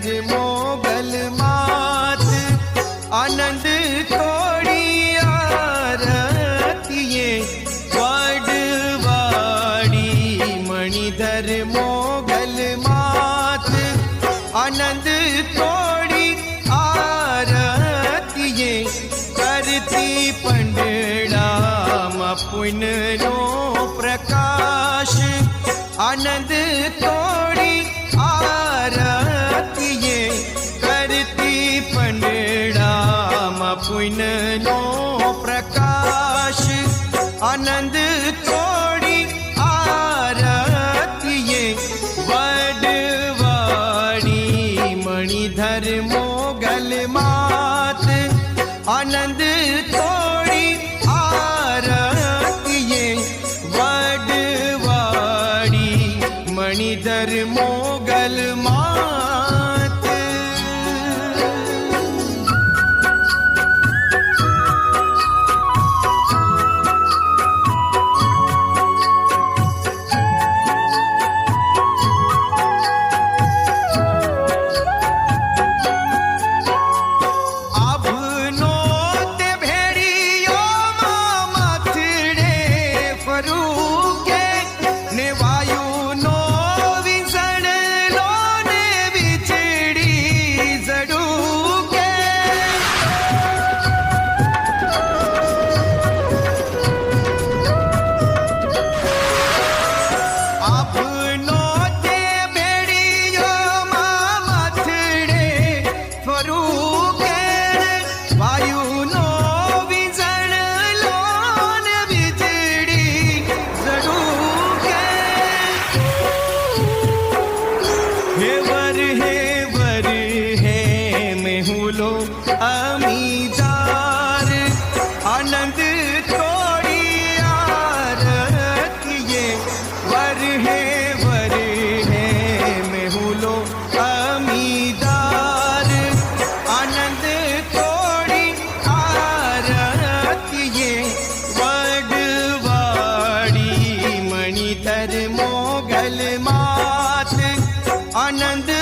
નરમો ગલમાત આનંદ થોડી આરતીએ વડવાડી મણિધર મોગલ માત આનંદ થોડી આરતીએ કરતી પંડળામાં પુનનો પ્રકાશ આનંદ તોડી આનંદ તોડી આરતીએ વડવાણી મણિધર મોગલ માત આનંદ हे वर हे वर हे मेहुलो अमी आनंद